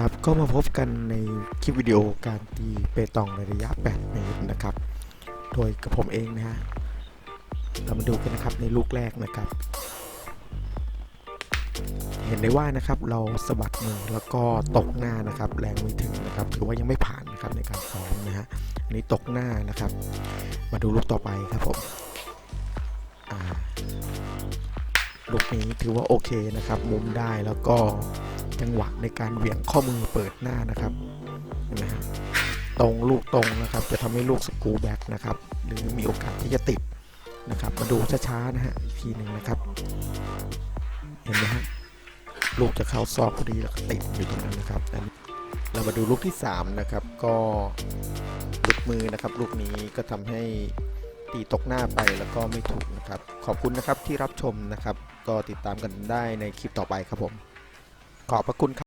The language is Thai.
ครับก็มาพบกันในคลิปวิดีโอการตีเปตองในระยะ 8 เมตรนะครับ โดยกับผมเองนะฮะเรามาดูกันนะครับในลูกแรกนะครับ เห็นได้ว่านะครับเราสะบัดมือแล้วก็ตกหน้านะครับ แรงไม่ถึงนะครับถือว่ายังไม่ผ่านนะครับในการซ้อมนะฮะอันนี้ตกหน้านะครับ มาดูลูกต่อไปครับผมลูกนี้ถือว่าโอเคนะครับ มุมได้แล้วก็ จังหวะในการเหวี่ยงข้อมือเปิดหน้านะครับเห็นไหมฮะตรงลูกตรงนะครับ จะทำให้ลูกสกูแบ็กนะครับ หรือมีโอกาสที่จะติดนะครับ มาดูช้าๆนะฮะอีกทีหนึ่งนะครับ เห็นไหมฮะลูกจะเข้าซอกพอดีแล้วก็ติดอยู่ตรงนั้นนะครับอันนี้เรามาดูลูกที่สามนะครับ ก็หลุดมือนะครับ ลูกนี้ก็ทำให้ตีตกหน้าไปแล้วก็ไม่ถูกนะครับ ขอบคุณนะครับที่รับชมนะครับ ก็ติดตามกันได้ในคลิปต่อไปครับผม ขอบพระคุณครับ